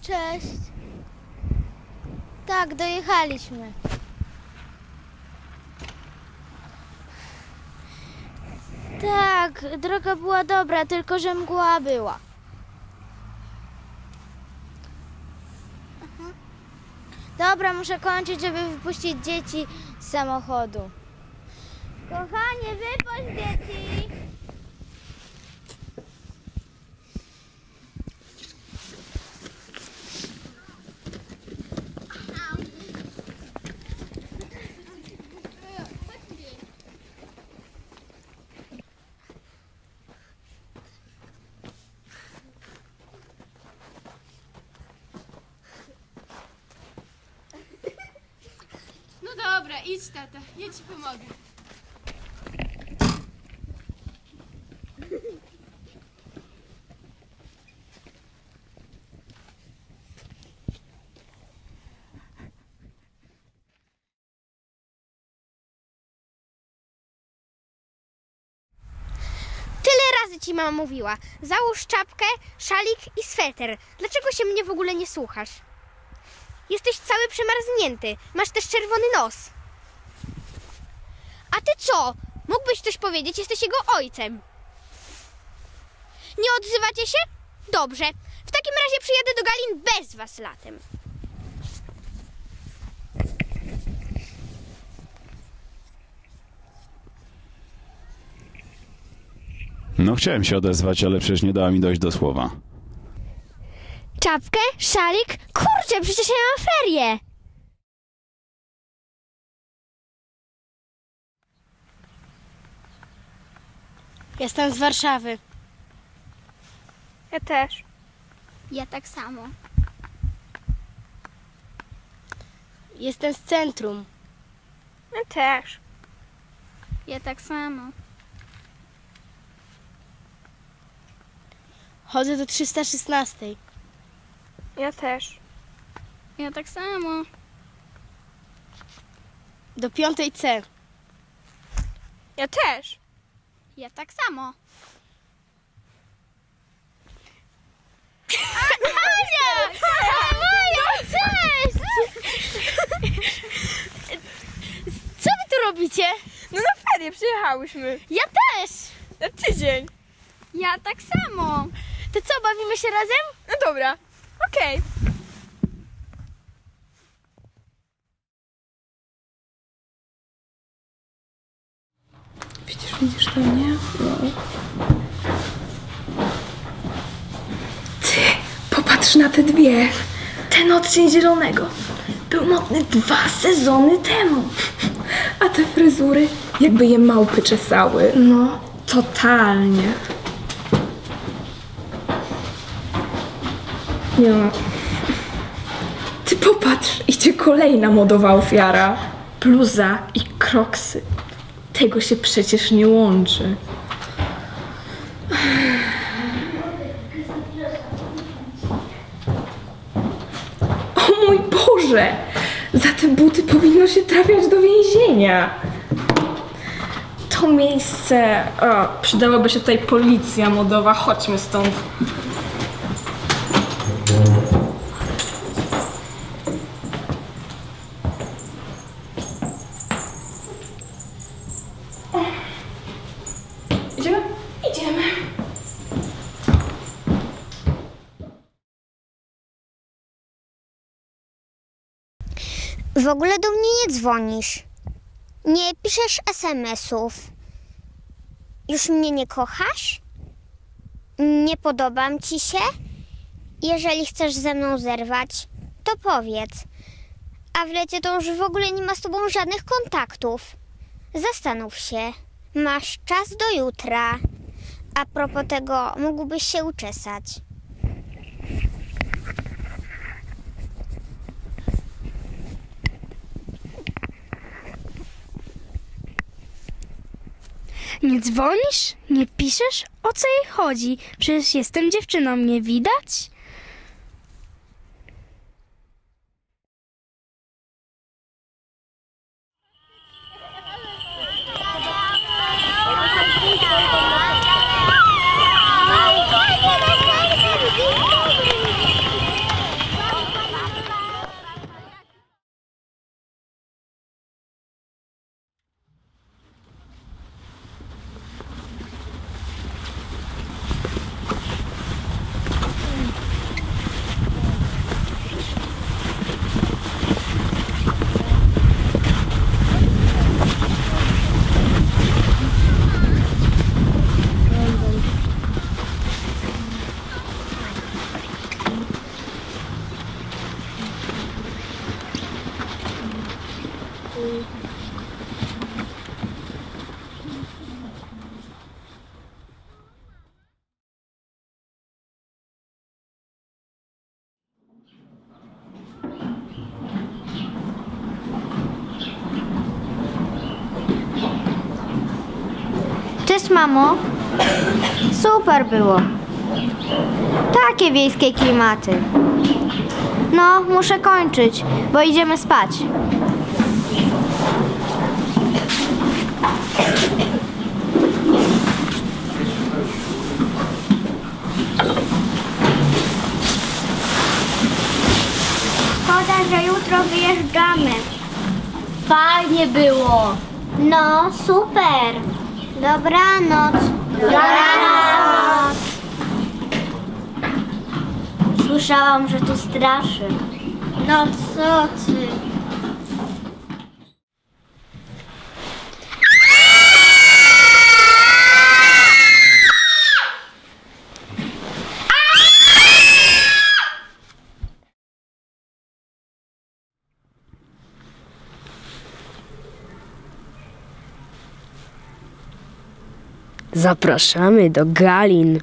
cześć. Tak, dojechaliśmy. Tak, droga była dobra, tylko że mgła była. Dobra, muszę kończyć, żeby wypuścić dzieci z samochodu. Kochanie, wypuść dzieci! No dobra, idź tata, ja ci pomogę. Razy ci mama mówiła. Załóż czapkę, szalik i sweter. Dlaczego się mnie w ogóle nie słuchasz? Jesteś cały przemarznięty. Masz też czerwony nos. A ty co? Mógłbyś coś powiedzieć, jesteś jego ojcem. Nie odzywacie się? Dobrze. W takim razie przyjadę do Galin bez was latem. No chciałem się odezwać, ale przecież nie dała mi dojść do słowa. Czapkę? Szalik? Kurczę, przecież ja mam ferie. Jestem z Warszawy. Ja też. Ja tak samo. Jestem z centrum. Ja też. Ja tak samo. Chodzę do 316. Ja też. Ja tak samo. Do 5 C. Ja też. Ja tak samo. Co wy tu robicie? No na ferie przyjechałyśmy. Ja też! Na tydzień. Ja tak samo. To co, bawimy się razem? No dobra. Okej. Widzisz to, nie? Ty, popatrz na te dwie. Ten odcień zielonego był modny dwa sezony temu. A te fryzury, jakby je małpy czesały. No, totalnie. Nie no. Ty popatrz, idzie kolejna modowa ofiara. Bluza i kroksy. Tego się przecież nie łączy. O mój Boże! Za te buty powinno się trafiać do więzienia. To miejsce. O, przydałaby się tutaj policja modowa. Chodźmy stąd. W ogóle do mnie nie dzwonisz. Nie piszesz SMS-ów. Już mnie nie kochasz? Nie podobam ci się? Jeżeli chcesz ze mną zerwać, to powiedz. A w lecie to już w ogóle nie ma z tobą żadnych kontaktów. Zastanów się. Masz czas do jutra. A propos tego, mógłbyś się uczesać. Nie dzwonisz? Nie piszesz? O co jej chodzi? Przecież jestem dziewczyną, nie widać? Cześć, mamo. Super było. Takie wiejskie klimaty. No, muszę kończyć, bo idziemy spać. Szkoda, że jutro wyjeżdżamy. Fajnie było. No, super. Dobranoc. Dobranoc. Słyszałam, że tu straszy. No co ty? Zapraszamy do Galin.